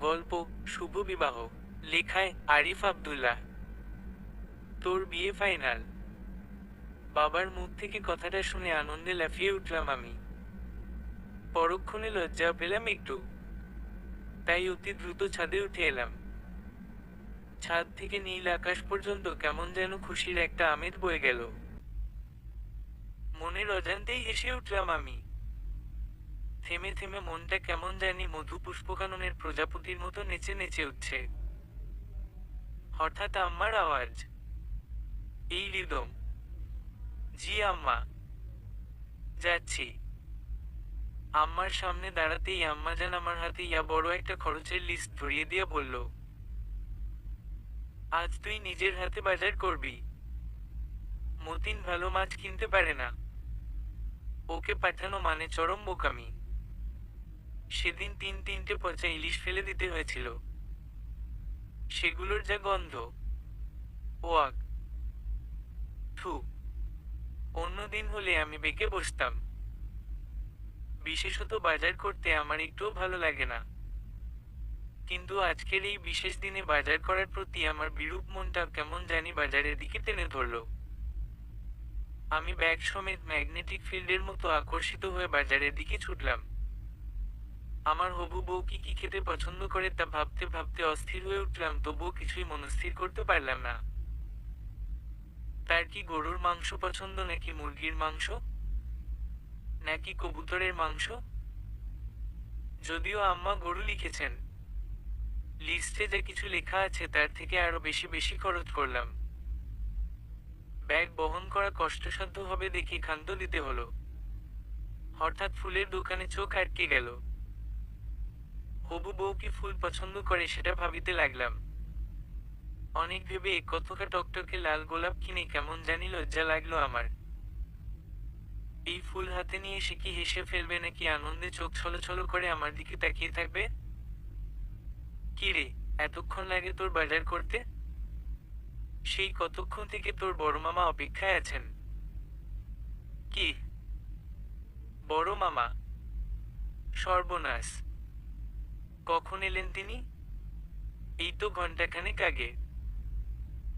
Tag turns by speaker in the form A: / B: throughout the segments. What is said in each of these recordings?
A: গল্প, শুভ বিবাহ, লেখায় আরিফ আবদুল্লাহ। তোর বিয়ে ফাইনাল বাবার মুখ থেকে কথাটা শুনে আনন্দে লাফিয়ে উঠলাম আমি। পরক্ষণে লজ্জা পেলাম একটু। তাই অতি দ্রুত ছাদে উঠে এলাম। ছাদ থেকে নীল আকাশ পর্যন্ত কেমন যেন খুশির একটা আমেজ বয়ে গেল। মনের অজান্তেই হেসে উঠলাম আমি। থেমে থেমে মনটা কেমন জানি মধু পুষ্পকাননের প্রজাপতির মতো নেচে নেচে উঠছে। হঠাৎ আম্মার আওয়াজ। এই রিদম। জি আম্মা। যাচ্ছি। আম্মার সামনে দাঁড়াতেই আম্মা যেন আমার হাতে ইয়া বড় একটা খরচের লিস্ট ধরিয়ে দিয়ে বলল, আজ তুই নিজের হাতে বাজার করবি। মতিন ভালো মাছ কিনতে পারে না। ওকে পাঠানো মানে চরম বোকামি। সেদিন তিন তিনটে পচা ইলিশ ফেলে দিতে হয়েছিল। সেগুলোর যা গন্ধ। ওয়াক। থু। অন্যদিন হলে আমি বেঁকে বসতাম। বিশেষত বাজার করতে আমার একটুও ভালো লাগে না। কিন্তু আজকের এই বিশেষ দিনে বাজার করার প্রতি আমার বিরূপ মনটা কেমন জানি বাজারের দিকে টেনে ধরলো। আমি ব্যাগ সমেত ম্যাগনেটিক ফিল্ডের মতো আকর্ষিত হয়ে বাজারের দিকে ছুটলাম। আমার হবু বউ কি কি খেতে পছন্দ করে তা ভাবতে ভাবতে অস্থির হয়ে উঠলাম, তবুও কিছুই মনস্থির করতে পারলাম না। তার কি গরুর মাংস পছন্দ নাকি মুরগির মাংস? নাকি কবুতরের মাংস? যদিও আম্মা গরু লিখেছেন। লিস্টে যা কিছু লেখা আছে তার থেকে আরও বেশি বেশি খরচ করলাম। ব্যাগ বহন করা কষ্টসাধ্য হবে দেখে ক্ষান্ত দিতে হলো। হঠাৎ ফুলের দোকানে চোখ আটকে গেল। হবু বউ কি ফুল পছন্দ করে সেটা ভাবিতে লাগলাম। অনেক ভেবে কতকা টকটকে লাল গোলাপ কিনে কেমন জানি লজ্জা লাগল আমার। এই ফুল হাতে নিয়ে সে কি হেসে ফেলবে নাকি আনন্দে চোখ ছলছল করে আমার দিকে তাকিয়ে থাকবে? কি রে, এতক্ষণ লাগে তোর বাজার করতে? সেই কতক্ষণ থেকে তোর বড় মামা অপেক্ষায় আছেন? কি? বড় মামা? সর্বনাশ। কখন এলেন তিনি? এই তো ঘন্টাখানেক আগে।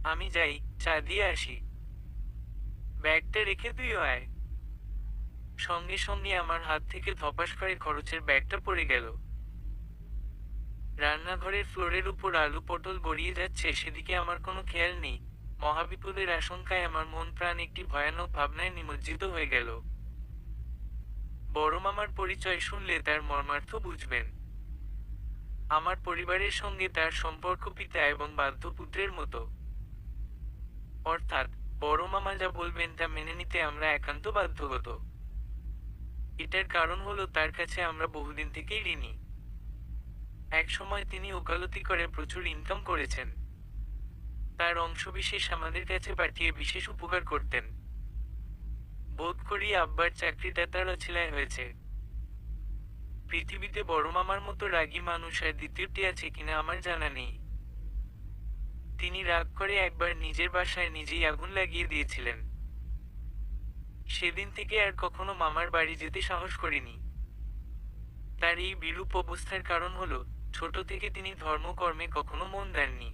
A: আমি যাই, চা দিয়ে আসি। ব্যাগটা রেখে তুই আয়। সঙ্গে সঙ্গে আমার হাত থেকে ধপাস করে খরচের ব্যাগটা পড়ে গেল। রান্নাঘরের ফ্লোরের উপর আলু পটল গড়িয়ে যাচ্ছে, সেদিকে আমার কোনো খেয়াল নেই। মহাবিপদের আশঙ্কায় আমার মন প্রাণ একটি ভয়ানক ভাবনায় নিমজ্জিত হয়ে গেল। বড় মামার পরিচয় শুনলে তার মর্মার্থ বুঝবেন। আমার পরিবারের সঙ্গে তার সম্পর্ক পিতা এবং বাধ্য পুত্রের মতো। অর্থাৎ, বড় মামা যা বলবেন তা মেনে নিতে আমরা একান্ত বাধ্যগত। এটার কারণ হলো তার কাছে আমরা বহুদিন থেকেই ঋণী। এক সময় তিনি ওকালতি করে প্রচুর ইনকাম করেছেন। তার অংশবিশেষ আমাদের কাছে পাঠিয়ে বিশেষ উপকার করতেন। বোধ করি আব্বার চাকরিটা তার হয়েছে। পৃথিবীতে বড় মামার মতো রাগী মানুষ আর দ্বিতীয়টি আছে কিনা আমার জানা নেই। তিনি রাগ করে একবার নিজের বাসায় নিজেই আগুন লাগিয়ে দিয়েছিলেন। সেদিন থেকে আর কখনো মামার বাড়ি যেতে সাহস করিনি। তার এই বিরূপ অবস্থার কারণ হলো, ছোট থেকে তিনি ধর্মকর্মে কখনো মন দেননি।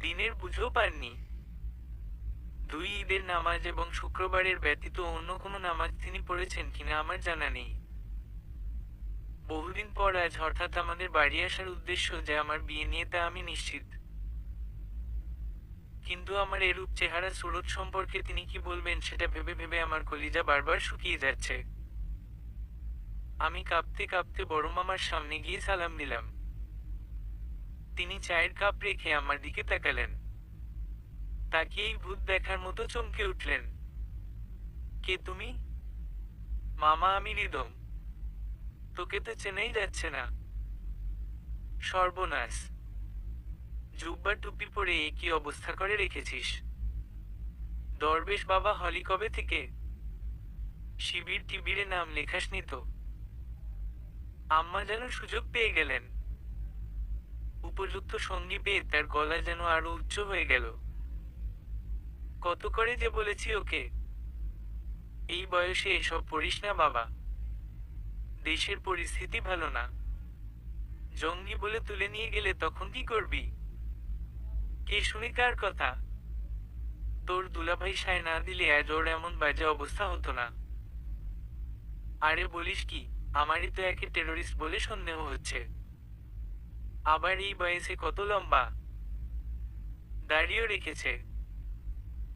A: দিনের বুঝেও পাননি। দুই ঈদের নামাজ এবং শুক্রবারের ব্যতীত অন্য কোনো নামাজ তিনি পড়েছেন কিনা আমার জানা নেই। বহুদিন পর আজ হঠাৎ আমাদের বাড়ি আসার উদ্দেশ্য যে আমার বিয়ে নিয়ে তা আমি নিশ্চিত। কিন্তু আমার এরূপ চেহারা সুরত সম্পর্কে তিনি কি বলবেন সেটা ভেবে ভেবে আমার কলিজা বারবার শুকিয়ে যাচ্ছে। আমি কাঁপতে কাঁপতে বড় মামার সামনে গিয়ে সালাম দিলাম। তিনি চায়ের কাপ রেখে আমার দিকে তাকালেন। তাকিয়েই ভূত দেখার মতো চমকে উঠলেন। কে তুমি? মামা আমি রিদম তোকে তো চেনেই যাচ্ছে না। সর্বনাশ। জুব্বা টুপি পরে এ কি অবস্থা করে রেখেছিস? দরবেশ বাবা হলি কবে থেকে? শিবির টিবিরে নাম লেখাসনি তো। আম্মা যেন সুযোগ পেয়ে গেলেন। উপযুক্ত সঙ্গী পেয়ে তার গলা যেন আরও উচ্চ হয়ে গেল। কত করে যে বলেছি ওকে। এই বয়সে এসব পড়িস না বাবা। দেশের পরিস্থিতি ভালো না। জঙ্গি বলে তুলে নিয়ে গেলে তখন কি করবি? কে শুনি কার কথা? তোর দুলাভাই সায় না দিলে আজ ওর এমন বাজে অবস্থা হতো না। আরে বলিস কি, আমারই তো একে টেররিস্ট বলে সন্দেহ হচ্ছে। আবার এই বয়সে কত লম্বা? দাড়িও রেখেছে।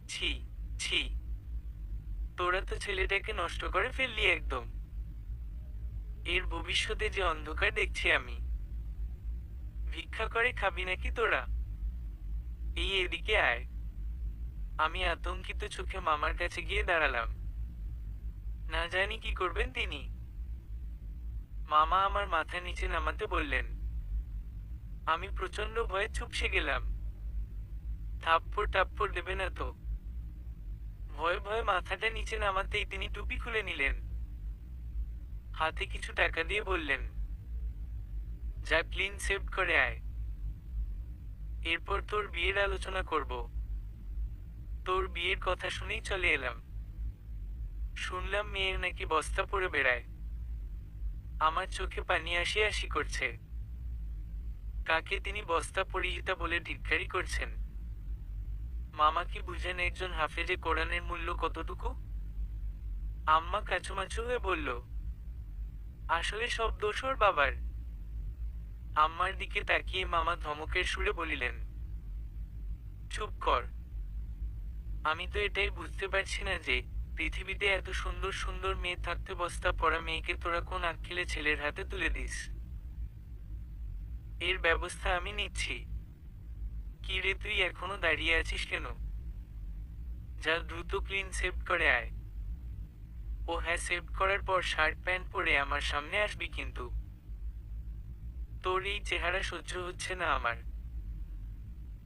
A: ছি ছি। তোরা তো ছেলেটাকে নষ্ট করে ফেললি একদম। এর ভবিষ্যতে যে অন্ধকার দেখছি আমি। ভিক্ষা করে খাবি নাকি তোরা? এই এদিকে আয়। আমি আতঙ্কিত চোখে মামার কাছে গিয়ে দাঁড়ালাম। না জানি কি করবেন তিনি। মামা আমার মাথা নিচে নামাতে বললেন, আমি প্রচণ্ড ভয়ে চুপসে গেলাম। থাপ্পড় টাপ্পড় দেবে না তো। ভয়ে ভয়ে মাথাটা নিচে নামাতেই তিনি টুপি খুলে নিলেন। হাতে কিছু টাকা দিয়ে বললেন, যা ক্লিন সেভ করে আয়। এরপর তোর বিয়ের আলোচনা করব। তোর বিয়ের কথা শুনেই চলে এলাম। শুনলাম মেয়ের নাকি বস্তা পরে বেড়ায়। আমার চোখে পানি আসি আসি করছে। কাকে তিনি বস্তা পরিহিতা বলে ধিক্কারি করছেন? মামা কি বুঝেন একজন হাফেজে কোরআনের মূল্য কতটুকু? আম্মা কাছুমাছু হয়ে বলল আসলে সব দোষ ওর বাবার। আম্মার দিকে তাকিয়ে মামা ধমকের সুরে বলিলেন, চুপ কর। আমি তো এটাই বুঝতে পারছি না যে পৃথিবীতে এত সুন্দর সুন্দর মেয়ে থাকতে বস্তা পড়া মেয়েকে তোরা কোন আক্কেলে ছেলের হাতে তুলে দিস? এর ব্যবস্থা আমি নিচ্ছি। কি রে তুই এখনও দাঁড়িয়ে আছিস কেন? যা দ্রুত ক্লিন সেভ করে আয়। ও হ্যাঁ সেভ করার পর শার্ট প্যান্ট পরে আমার সামনে আসবি কিন্তু। তোর এই চেহারা সহ্য হচ্ছে না আমার।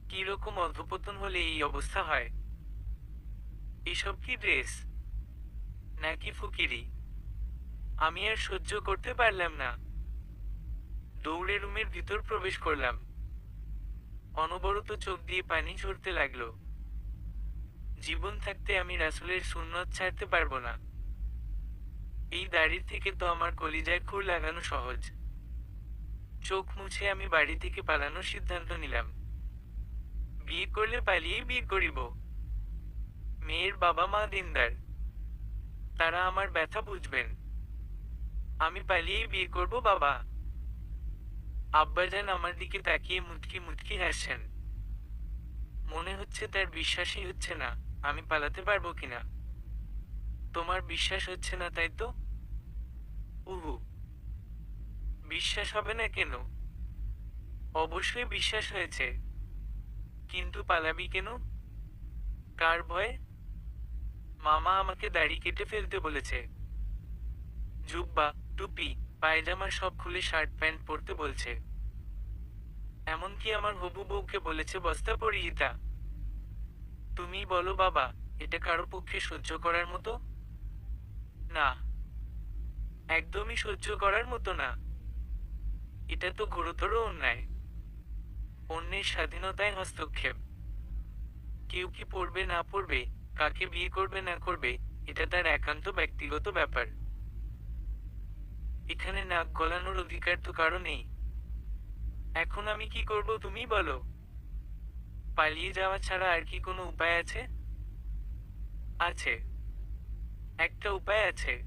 A: কি রকম অধপতন হলে এই অবস্থা হয়? এসব কি ড্রেস? নাকি ফুকিরি? আমি আর সহ্য করতে পারলাম না। দৌড়ে রুমের ভিতর প্রবেশ করলাম। অনবরত চোখ দিয়ে পানি ঝরতে লাগল। জীবন থাকতে আমি রাসুলের সুন্নত ছাড়তে পারব না। এই দাড়ির থেকে তো আমার কলিজায় খুর লাগানো সহজ। চোখ মুছে আমি বাড়ি থেকে পালানোর সিদ্ধান্ত নিলাম। বিয়ে করলে পালিয়ে বিয়ে করিব। মেয়ের বাবা মা দিনদার। তারা আমার ব্যথা বুঝবেন। আমি পালিয়েই বিয়ে করব, বাবা। আব্বাজান আমার দিকে তাকিয়ে মুটকি মুটকি হাসছেন। মনে হচ্ছে তার বিশ্বাসই হচ্ছে না, আমি পালাতে পারব কিনা। তোমার বিশ্বাস হচ্ছে না, তাই তো? উহু, বিশ্বাস হবে না কেন? অবশ্যই বিশ্বাস হয়েছে। কিন্তু পালাবি কেন? কার ভয়ে? মামা আমাকে দাড়ি কেটে ফেলতে বলেছে। জুব্বা, টুপি, পায়জামা সব খুলে শার্ট প্যান্ট পরতে বলছে। এমনকি আমার হবু বউকে বলেছে, বস্তা পরিহিতা তুমি বলো বাবা, এটা কারও পক্ষে সহ্য করার মতো? না, একদমই সহ্য করার মতো না। এটা তো গুরুতর অন্যায়। অন্যের স্বাধীনতায় হস্তক্ষেপ। কেউ কি পড়বে না পড়বে, কাকে বিয়ে করবে না করবে, এটা তার একান্ত ব্যক্তিগত ব্যাপার। এখানে নাক গলানোর অধিকার তো কারও নেই এখন আমি কি করব তুমি বলো? পালিয়ে যাওয়া ছাড়া আর কি কোনো উপায় আছে? আছে। একটা উপায় আছে।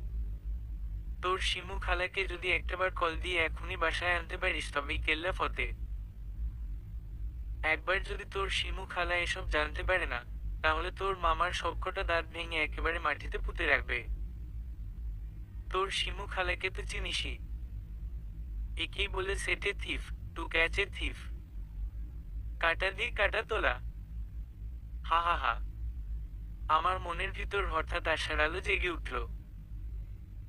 A: তোর শিমু খালাকে যদি একটাবার কল দিয়ে এখনই বাসায় আনতে পারিস, তবেই কেল্লা ফতে। একবার যদি তোর শিমু খালা এসব জানতে পারে না, তাহলে তোর মামার সবকটা দাঁত ভেঙে একেবারে মাটিতে পুঁতে রাখবে। তোর শিমু খালাকে তো চিনিসই। একেই বলে সেটে থিফ, টু ক্যাচ থিফ। কাটা দিয়ে কাটা তোলা। হা হা হা। আমার মনের ভিতর হঠাৎ আশার আলো জেগে উঠল।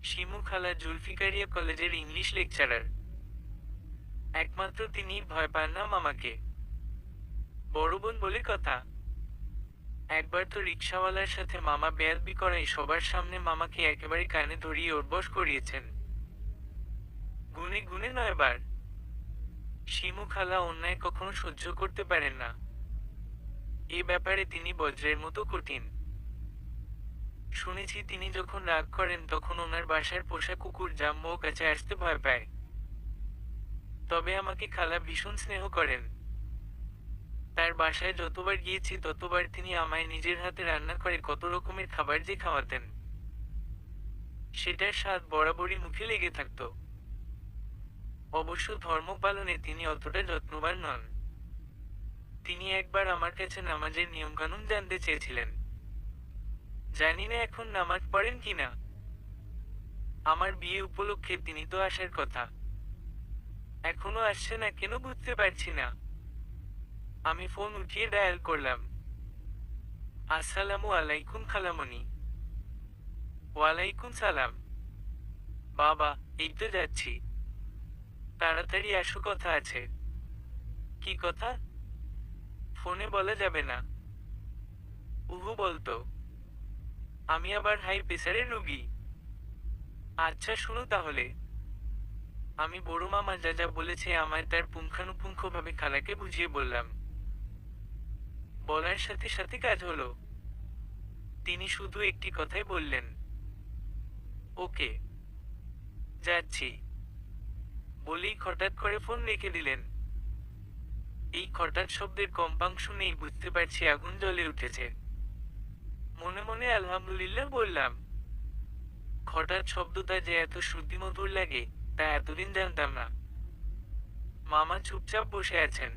A: শিমু খালা জুলফিকারিয়া কলেজের ইংলিশ লেকচারার। একমাত্র তিনি ভয় পান না মামাকে। বড় বোন বলে কথা। একবার তো রিক্সাওয়ালার সাথে মামা বেয়াদবি করাই সবার সামনে মামাকে একেবারে কানে ধরিয়ে ওরবশ করিয়েছেন। গুনে গুনে নয়বার শিমু খালা অন্যায় কখনো সহ্য করতে পারেন না। এ ব্যাপারে তিনি বজ্রের মতো কঠিন। শুনেছি তিনি যখন রাগ করেন তখন ওনার বাসার পোষা কুকুর জাম্বো কাছে আসতে ভয় পায়। তবে আমাকে খালা ভীষণ স্নেহ করেন। তার বাসায় যতবার গিয়েছি ততবার তিনি আমায় নিজের হাতে রান্না করে কত রকমের খাবার যে খাওয়াতেন। সেটার স্বাদ বরাবরই মুখে লেগে থাকত। অবশ্য ধর্ম পালনে তিনি অতটা যত্নবান নন। তিনি একবার আমার কাছে নামাজের নিয়মকানুন জানতে চেয়েছিলেন। জানি না এখন নামাজ পড়েন কিনা। আমার বিয়ে উপলক্ষে তিনি তো আসার কথা। এখনও আসছে না কেন বুঝতে পারছি না। আমি ফোন উঠিয়ে ডায়াল করলাম। আসসালামু আলাইকুম খালামণি। ওয়ালাইকুম সালাম। বাবা, এই তো যাচ্ছি। তাড়াতাড়ি আসো, কথা আছে। কি কথা? ফোনে বলা যাবে না। উহু বলতো। আমি আবার হাই প্রেসারের রুগী। আচ্ছা শুনো তাহলে। আমি বড় মামা যা যা বলেছে, আমায় তার পুঙ্খানুপুঙ্খভাবে খালাকে বুঝিয়ে বললাম। বলার সাথে সাথে কাজ হলো। তিনি শুধু একটি কথাই বললেন, ওকে, যাচ্ছি। বলেই হঠাৎ করে ফোন রেখে দিলেন। এই হঠাৎ শব্দের কম্পাঙ্ক নেই, বুঝতে পারছি আগুন জ্বলে উঠেছে। মনে মনে আলহামদুলিল্লাহ বললাম। হঠাৎ শব্দটা যে এত শ্রুতিমধুর লাগে, তা এতদিন জানতাম না। মামা চুপচাপ বসে আছেন।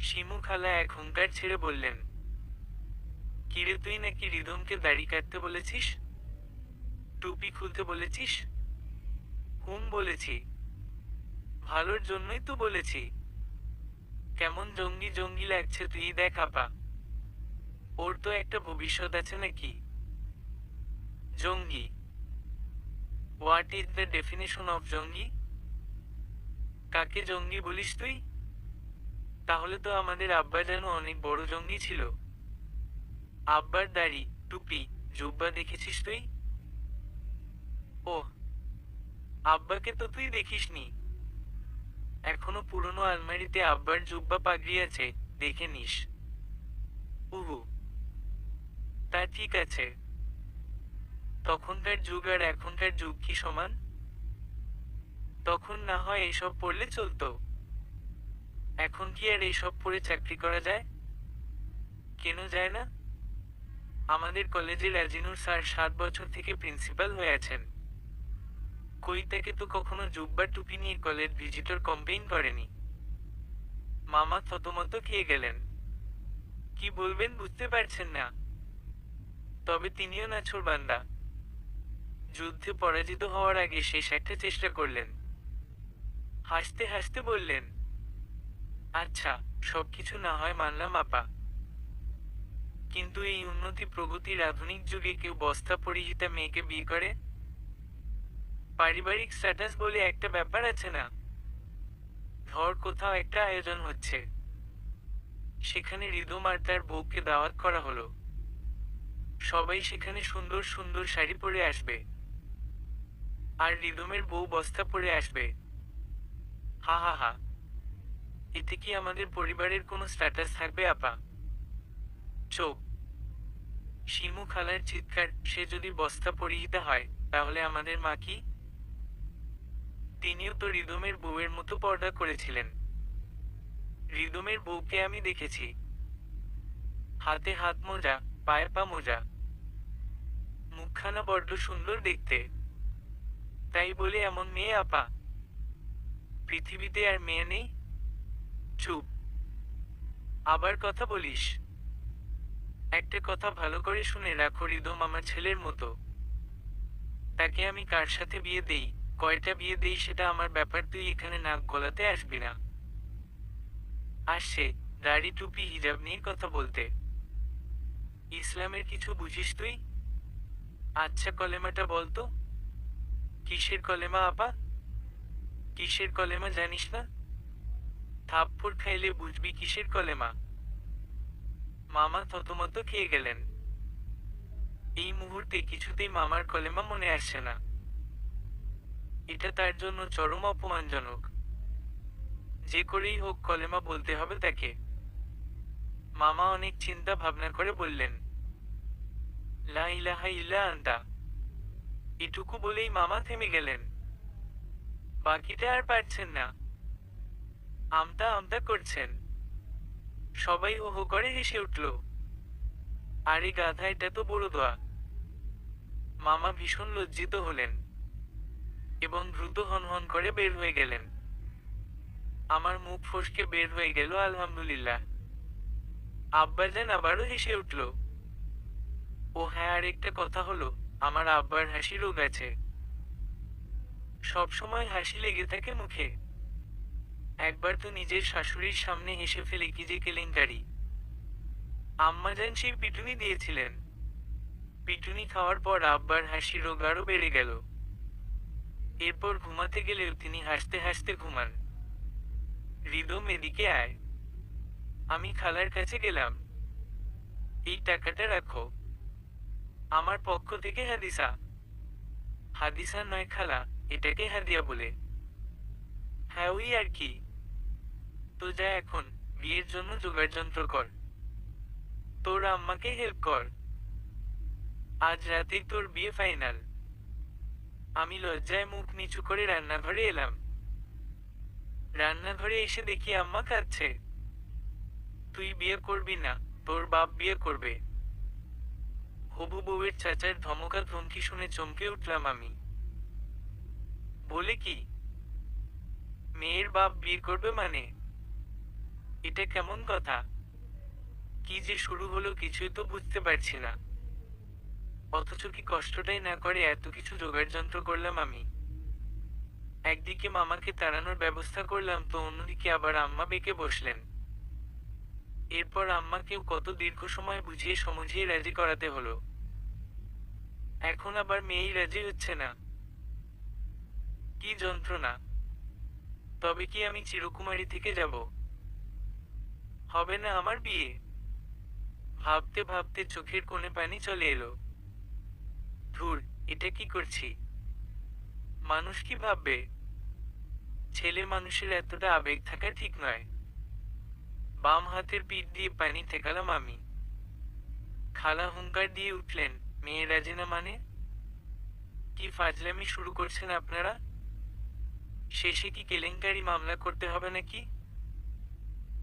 A: শিমু খালা এক হুঙ্কার ছেড়ে বললেন, কিরে তুই নাকি রিদমকে দাড়ি কাটতে বলেছিস? টুপি খুলতে বলেছিস? হুম, বলেছি। ভালোর জন্যই তো বলেছি। কেমন জঙ্গি জঙ্গি লাগছে তুই দেখ, আপা। ওর তো একটা ভবিষ্যৎ আছে নাকি? জঙ্গি। What is the definition of জঙ্গি? কাকে জঙ্গি বলিস তুই? তাহলে তো আমাদের আব্বা যেন অনেক বড় জঙ্গি ছিল। আব্বার দাড়ি, টুপি, জুব্বা দেখেছিস তুই? ও আব্বাকে তো তুই দেখিসনি। এখনও পুরনো আলমারিতে আব্বার জুব্বা পাগড়ি আছে, দেখে নিস। উহু তা ঠিক আছে। তখনকার যুগ আর এখনকার যুগ কি সমান? তখন না হয় এসব পড়লে চলতো। এখন কি আর এসব পড়ে চাকরি করা যায়? কেন যায় না? আমাদের কলেজে রাজিনুর স্যার সাত বছর থেকে প্রিন্সিপাল হয়ে আছেন। কই থেকে তো কখনো জুব্বা টুপি নিয়ে কলেজ ভিজিটর কম্পেইন করেনি। মামা থতমত খেয়ে গেলেন। কি বলবেন বুঝতে পারছেন না। তবে তিনিও না বান্দা। যুদ্ধে পরাজিত হওয়ার আগে শেষ একটা চেষ্টা করলেন। হাসতে হাসতে বললেন আচ্ছা সবকিছু না হয় মানলাম, আপা। কিন্তু এই উন্নতি প্রগতির আধুনিক যুগে কেউ বস্তা পরিহিতা মেয়েকে বিয়ে করে? পারিবারিক স্ট্যাটাস বলে একটা ব্যাপার আছে না? ধর, কোথাও একটা আয়োজন হচ্ছে। সেখানে রিদম আর তার বউকে দাওয়াত করা হলো। সবাই সেখানে সুন্দর সুন্দর শাড়ি পরে আসবে। আর রিদমের বউ বস্তা পরে আসবে। হা হা হা। এতে কি আমাদের পরিবারের কোনো স্ট্যাটাস থাকবে, আপা? চোখ। শিমু খালার চিৎকার, সে যদি বস্তা পরিহিতা হয়, তাহলে আমাদের মা কি? তিনিও তো রিদমের বউয়ের মতো পর্দা করেছিলেন। রিদমের বউকে আমি দেখেছি। হাতে হাত মোজা পায়ে পা মোজা। মুখখানা বড্ড সুন্দর দেখতে। তাই বলে এমন মেয়ে আপা? পৃথিবীতে আর মেয়ে নেই? চুপ। আবার কথা বলিস। একটা কথা ভালো করে শুনে রাখো রিদম আমার ছেলের মতো। তাকে আমি কার সাথে বিয়ে দেই, কয়টা বিয়ে দেই সেটা আমার ব্যাপার তুই এখানে নাক গলাতে আসবি না। আসছে, দাড়ি টুপি, হিজাব নিয়ে কথা বলতে। ইসলামের কিছু বুঝিস তুই? আচ্ছা কলেমাটা বলতো কিসের কলেমা আপা? কিসের কলেমা জানিস না? থাপ্পড় খাইলে বুঝবি কিসের কলেমা। মামা থতমত খেয়ে গেলেন। এই মুহূর্তে কিছুতেই মামার কলেমা মনে আসছে না। এটা তার জন্য চরম অপমানজনক। যে করেই হোক কলেমা বলতে হবে তাকে। মামা অনেক চিন্তা ভাবনা করে বললেন। লা ইলাহা ইল্লা আন্তা। এটুকু বলেই মামা থেমে গেলেন। বাকিটা আর পারছেন না। আমতা আমতা করছেন। সবাই ওহো করে হেসে উঠল। আরে গাধা, এটা তো বড় দোয়া। মামা ভীষণ লজ্জিত হলেন এবং দ্রুত হনহন করে বের হয়ে গেলেন। আমার মুখ ফসকে বের হয়ে গেল, আলহামদুলিল্লাহ। আব্বাজান আবারও হেসে উঠল ও হ্যাঁ আর একটা কথা হলো, আমার আব্বার হাসি রোগ আছে। সবসময় হাসি লেগে থাকে মুখে। একবার তো নিজের শাশুড়ির সামনে হেসে ফেলে কি যে কেলেঙ্কারি। আম্মা যান সেই পিটুনি দিয়েছিলেন। পিটুনি খাওয়ার পর আব্বার হাসি রোগ আরও বেড়ে গেল। এরপর ঘুমাতে গেলেও তিনি হাসতে হাসতে ঘুমান। হৃদম এদিকে আয়। আমি খালার কাছে গেলাম। এই টাকাটা রাখো। আমার পক্ষ থেকে হাদিসা। হাদিসা নয় খালা, এটাকে হাদিয়া বলে। হ্যাঁ ওই আর কি। তো যা এখন, বিয়ের জন্য জোগাড় যন্ত্র কর। তোর আম্মাকে হেল্প কর। আজ রাতে তোর বিয়ে ফাইনাল আমি লজ্জায় মুখ নিচু করে রান্নাঘরে এলাম। রান্নাঘরে এসে দেখি আম্মা কাঁদছে। তুই বিয়ে করবি না, তোর বাপ বিয়ে করবে। হবু বউয়ের চাচার ধমকা ধমকি শুনে চমকে উঠলাম আমি। বলে কি, মেয়ের বাপ বিয়ে করবে মানে? এটা কেমন কথা? কি যে শুরু হলো কিছুই তো বুঝতে পারছি না। অথচ কি কষ্টটাই না করে এত কিছু জোগাড় যন্ত্র করলাম আমি। একদিকে মামাকে তাড়ানোর ব্যবস্থা করলাম, তো অন্যদিকে আবার আম্মা বেঁকে বসলেন। এরপর আম্মাকেও কত দীর্ঘ সময় বুঝিয়ে সমঝিয়ে রাজি করাতে হলো। এখন আবার মেয়েই রাজি হচ্ছে না। কি যন্ত্রণা। তবে কি আমি চিরকুমারী থেকে যাব? হবে না আমার বিয়ে? ভাবতে ভাবতে চোখের কোণে পানি চলে এলো। ধুর, এটা কি করছি? মানুষ কি ভাববে? ছেলে মানুষের এতটা আবেগ থাকা ঠিক নয়। বাম হাতের পিঠ দিয়ে পানি ঠেকালাম আমি। খালা হুঙ্কার দিয়ে উঠলেন মেয়ে রাজি না মানে? কি ফাজলামি শুরু করছেন আপনারা? শেষে কি কেলেঙ্কারি মামলা করতে হবে নাকি?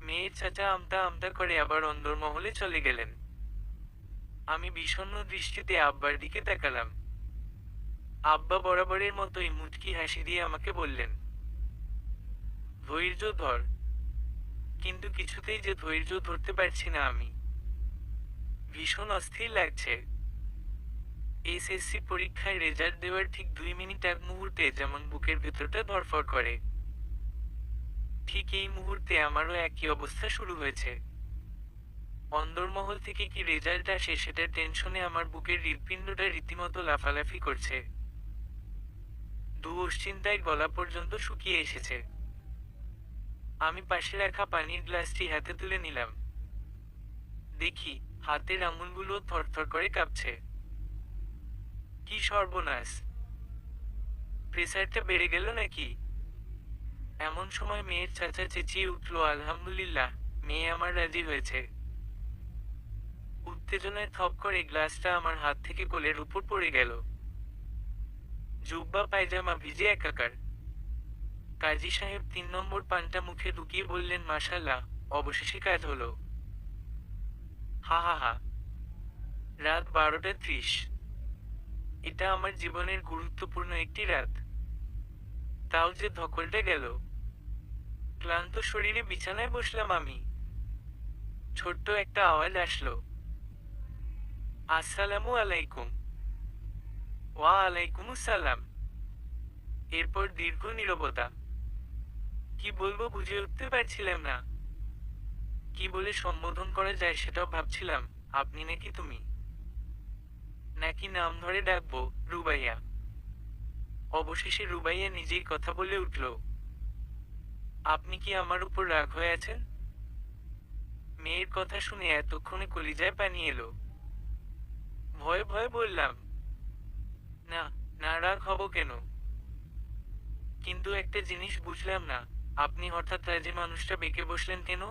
A: মেয়ের চাচা আমতা আমতা করে আবার অন্দরমহলে চলে গেলেন। আমি বিষণ্ণ দৃষ্টিতে আব্বার দিকে তাকালাম। আব্বা বরাবরের মতোই মুচকি হাসি দিয়ে আমাকে বললেন, ধৈর্য ধর কিন্তু কিছুতেই যে ধৈর্য ধরতে পারছি না আমি। ভীষণ অস্থির লাগছে। এসএসসি পরীক্ষায় রেজাল্ট দেওয়ার ঠিক দুই মিনিট এক মুহূর্তে, যেমন বুকের ভেতরটা ধরফর করে। ঠিক এই মুহূর্তে আমারও একই অবস্থা শুরু হয়েছে। অন্দরমহল থেকে কি রেজাল্ট আসে সেটার টেনশনে আমার বুকের হৃৎপিণ্ডটা রীতিমতো লাফালাফি করছে। দুশ্চিন্তায় গলা পর্যন্ত শুকিয়ে এসেছে। আমি পাশে রাখা পানির গ্লাসটি হাতে তুলে নিলাম। দেখি, হাতের আঙুলগুলো থরথর করে কাঁপছে। কি সর্বনাশ! প্রেসারটা বেড়ে গেল নাকি? এমন সময় মেয়ের চাচা চেঁচিয়ে উঠল, আলহামদুলিল্লাহ, মেয়ে আমার রাজি হয়েছে। উত্তেজনায় থপ করে গ্লাসটা আমার হাত থেকে কোলের উপর পড়ে গেল। জুব্বা পায়জামা ভিজে একাকার। কাজী সাহেব তিন নম্বর পানটা মুখে ঢুকিয়ে বললেন মাসাল্লাহ অবশেষে কাজ হলো। হা হা হা, রাত বারোটা ত্রিশ। এটা আমার জীবনের গুরুত্বপূর্ণ একটি রাত। তাও যে ধকলটা গেল। ক্লান্ত শরীরে বিছানায় বসলাম আমি। ছোট্ট একটা আওয়াজ আসলো। আসসালামু আলাইকুম। ওয়া আলাইকুম সালাম। এরপর দীর্ঘ নীরবতা। কি বলব বুঝে উঠতে পারছিলাম না। কি বলে সম্বোধন করা যায় সেটাও ভাবছিলাম, আপনি নাকি তুমি? নাকি নাম ধরে ডাকবো, রুবাইয়া? অবশেষে রুবাইয়া নিজেই কথা বলে উঠল, আপনি কি আমার উপর রাগ হয়ে আছেন? মেয়ের কথা শুনে এতক্ষণে কলিজায় পানি এলো। ভয়ে ভয়ে বললাম, না না রাগ হব কেন? কিন্তু একটা জিনিস বুঝলাম না আপনি হঠাৎ রাজি মানুষটা বেঁকে বসলেন কেন?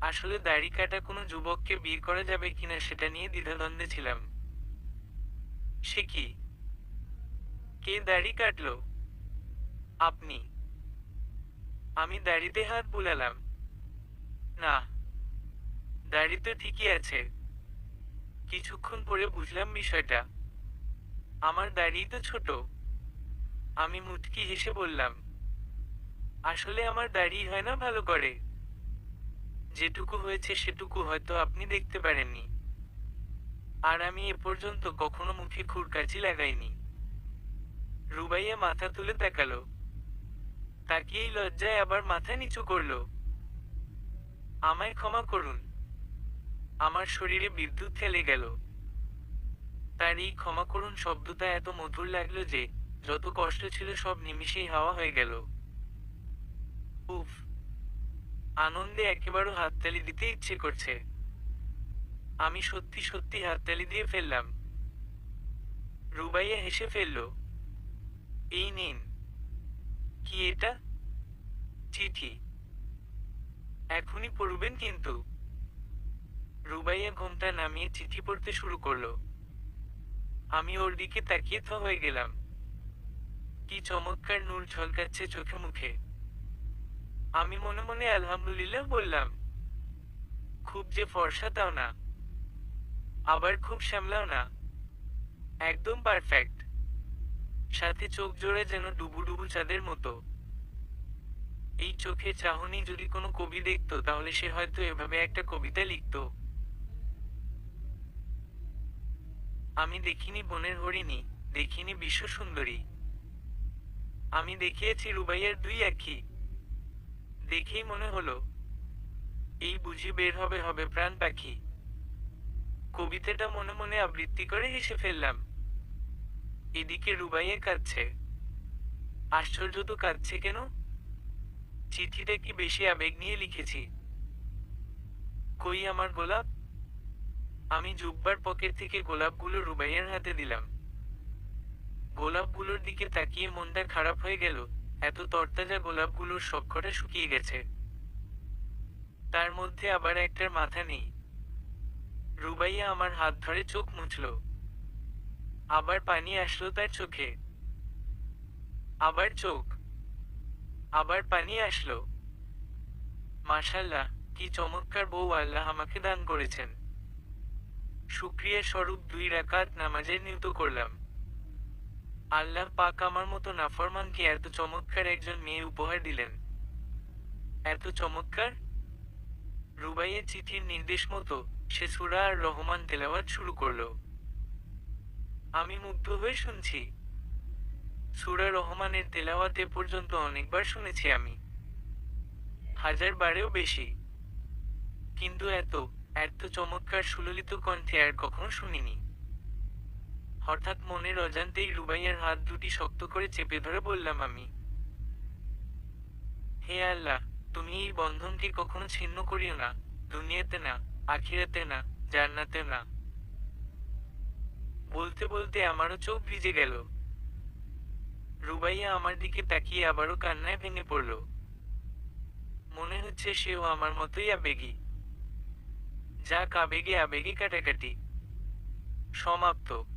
A: আসলে দাড়ি কাটা কোনো যুবককে বিয়ে করা যাবে কিনা সেটা নিয়ে দ্বিধাদ্বন্দ্বে ছিলাম। সে কি? কে দাড়ি কাটলো? আপনি। আমি দাড়িতে হাত বুলালাম। না, দাড়ি তো ঠিকই আছে। কিছুক্ষণ পরে বুঝলাম বিষয়টা। আমার দাড়ি তো ছোট। আমি মুটকি হেসে বললাম আসলে আমার দাড়ি হয় না ভালো করে। যেটুকু হয়েছে সেটুকু হয়তো আপনি দেখতে পারেননি। আর আমি এ পর্যন্ত কখনো মুখে খুরকাচি লাগাইনি। রুবাইয়া মাথা তুলে তাকালো। তাকিয়েই লজ্জায় আবার মাথা নিচু করল। আমায় ক্ষমা করুন। আমার শরীরে বিদ্যুৎ খেলে গেল। তার এই ক্ষমা করুন শব্দটা এত মধুর লাগল যে, যত কষ্ট ছিল সব নিমিষেই হাওয়া হয়ে গেল। উফ, আনন্দে একেবারে হাততালি দিতে ইচ্ছে করছে। আমি সত্যি সত্যি হাততালি দিয়ে ফেললাম। রুবাইয়া হেসে ফেলল, এই নিন। কি এটা? চিঠি। এখনই পড়বেন কিন্তু। রুবাইয়া ঘুমটা নামিয়ে চিঠি পড়তে শুরু করল। আমি ওর দিকে তাকিয়ে থ হয়ে গেলাম। কি চমৎকার নূর ঝলকাচ্ছে চোখে মুখে। আমি মনে মনে আলহামদুলিল্লাহ বললাম, খুব যে ফর্সা তাও না, আবার খুব শ্যামলাও না, একদম পারফেক্ট সাথে চোখ জোড়ে যেন ডুবু ডুবু চাঁদের মতো। এই চোখে চাহনি যদি কোনো কবি দেখতো, তাহলে সে হয়তো এভাবে একটা কবিতা লিখতো। আমি দেখিনি বনের হরিণী, দেখিনি বিশ্ব সুন্দরী। আমি দেখিয়েছি রুবাইয়ের দুই আখি দেখেই মনে হলো, এই বুঝি বের হবে হবে প্রাণ পাখি। কবিতাটা মনে মনে আবৃত্তি করে হেসে ফেললাম। এদিকে রুবাইয়ে কাঁদছে। আশ্চর্য তো কাঁদছে কেন? চিঠিটা কি বেশি আবেগ নিয়ে লিখেছি? কই আমার গোলাপ? আমি জুব্বার পকেট থেকে গোলাপগুলো রুবাইয়ের হাতে দিলাম। গোলাপগুলোর দিকে তাকিয়ে মনটা খারাপ হয়ে গেল। এত তরতাজা গোলাপগুলোর সবকটা শুকিয়ে গেছে। তার মধ্যে আবার একটার মাথা নেই। রুবাইয়া আমার হাত ধরে চোখ মুছল। আবার পানি আসলো তার চোখে। আবার চোখ। আবার পানি আসলো। মাশাল্লাহ কি চমৎকার বউ আল্লাহ আমাকে দান করেছেন। শুক্রিয়া স্বরূপ দুই রাকাত নামাজের নিয়ত করলাম। আল্লাহ পাক আমার মতো নাফরমানকে এত চমৎকার একজন মেয়ে উপহার দিলেন? এত চমৎকার? রুবাইয়ের চিঠির নির্দেশ মতো সে সুরা আর রহমান তেলাওয়াত শুরু করল। আমি মুগ্ধ হয়ে শুনছি। সুরা রহমানের তেলাওয়াত এ পর্যন্ত অনেকবার শুনেছি আমি। হাজার বারেও বেশি। কিন্তু এত এত চমৎকার সুললিত কণ্ঠে আর কখনো শুনিনি। হঠাৎ মনের অজান্তেই রুবাইয়ার হাত দুটি শক্ত করে চেপে ধরে বললাম আমি। হে আল্লাহ, তুমি এই বন্ধনকে কখনো ছিন্ন করিও না। দুনিয়াতে না, আখিরাতে না, জান্নাতে না। বলতে বলতে আমারও চোখ ভিজে গেল। রুবাইয়া আমার দিকে তাকিয়ে আবারও কান্নায় ভেঙে পড়ল। মনে হচ্ছে সেও আমার মতোই আবেগী। যাক, আবেগে আবেগে কাটাকাটি। সমাপ্ত।